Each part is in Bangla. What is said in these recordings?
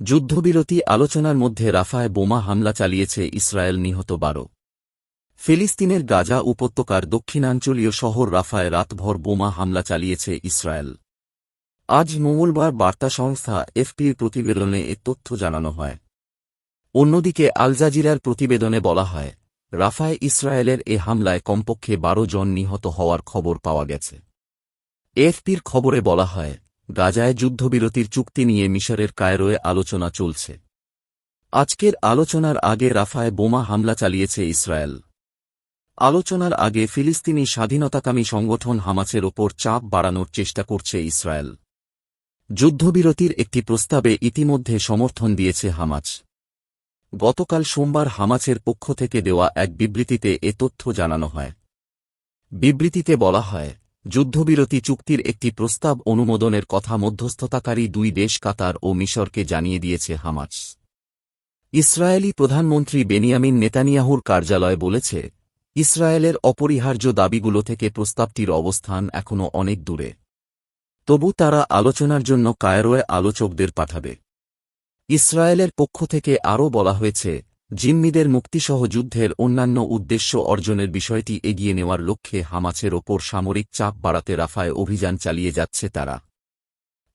যুদ্ধবিরতি আলোচনার মধ্যে রাফায় বোমা হামলা চালিয়েছে ইসরায়েল নিহত বারো। ফিলিস্তিনের গাজা উপত্যকার দক্ষিণাঞ্চলীয় শহর রাফায় রাতভর বোমা হামলা চালিয়েছে ইসরায়েল। আজ মঙ্গলবার বার্তা সংস্থা এফপির প্রতিবেদনে এ তথ্য জানানো হয়। অন্যদিকে আলজাজিরার প্রতিবেদনে বলা হয়, রাফায় ইসরায়েলের এ হামলায় কমপক্ষে বারো জন নিহত হওয়ার খবর পাওয়া গেছে। এফপির খবরে বলা হয় গাজায় যুদ্ধবিরতির চুক্তি নিয়ে মিশরের কায়রোয় আলোচনা চলছে। আজকের আলোচনার আগে রাফায় বোমা হামলা চালিয়েছে ইসরায়েল। আলোচনার আগে ফিলিস্তিনি স্বাধীনতাকামী সংগঠন হামাসের ওপর চাপ বাড়ানোর চেষ্টা করছে ইসরায়েল। যুদ্ধবিরতির একটি প্রস্তাবে ইতিমধ্যে সমর্থন দিয়েছে হামাজ গতকাল সোমবার হামাসের পক্ষ থেকে দেওয়া এক বিবৃতিতে এ তথ্য জানানো হয়। বিবৃতিতে বলা হয় যুদ্ধবিরতি চুক্তির একটি প্রস্তাব অনুমোদনের কথা মধ্যস্থতাকারী দুই দেশ কাতার ও মিশরকে জানিয়ে দিয়েছে হামাস। ইসরায়েলি প্রধানমন্ত্রী বেনিয়ামিন নেতানিয়াহুর কার্যালয় বলেছে, ইসরায়েলের অপরিহার্য দাবিগুলো থেকে প্রস্তাবটির অবস্থান এখনও অনেক দূরে। তবু তারা আলোচনার জন্য কায়রোয় আলোচকদের পাঠাবে। ইসরায়েলের পক্ষ থেকে আরও বলা হয়েছে জিম্মিদের মুক্তিসহ যুদ্ধের অন্যান্য উদ্দেশ্য অর্জনের বিষয়টি এগিয়ে নেওয়ার লক্ষ্যে হামাসের ওপর সামরিক চাপ বাড়াতে রাফায় অভিযান চালিয়ে যাচ্ছে তারা।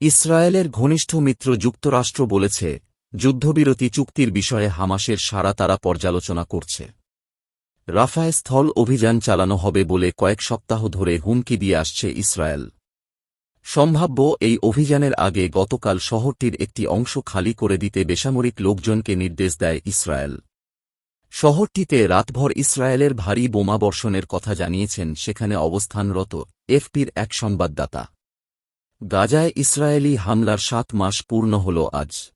ইসরায়েলের ঘনিষ্ঠ মিত্র যুক্তরাষ্ট্র বলেছে, যুদ্ধবিরতি চুক্তির বিষয়ে হামাসের সারা তারা পর্যালোচনা করছে। রাফায় স্থল অভিযান চালানো হবে বলে কয়েক সপ্তাহ ধরে হুমকি দিয়ে আসছে ইসরায়েল। সম্ভাব্য এই অভিযানের আগে গতকাল শহরটির একটি অংশ খালি করে দিতে বেসামরিক লোকজনকে নির্দেশ দেয় ইসরায়েল। শহরটিতে রাতভর ইসরায়েলের ভারী বোমাবর্ষণের কথা জানিয়েছেন সেখানে অবস্থানরত এফপির এক সংবাদদাতা। গাজায় ইসরায়েলি হামলার সাত মাস পূর্ণ হল আজ।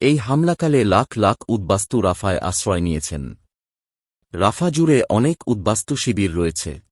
এই হামলাকালে লাখ লাখ উদ্বাস্তু রাফায় আশ্রয় নিয়েছেন। রাফা জুড়ে অনেক উদ্বাস্তু শিবির রয়েছে।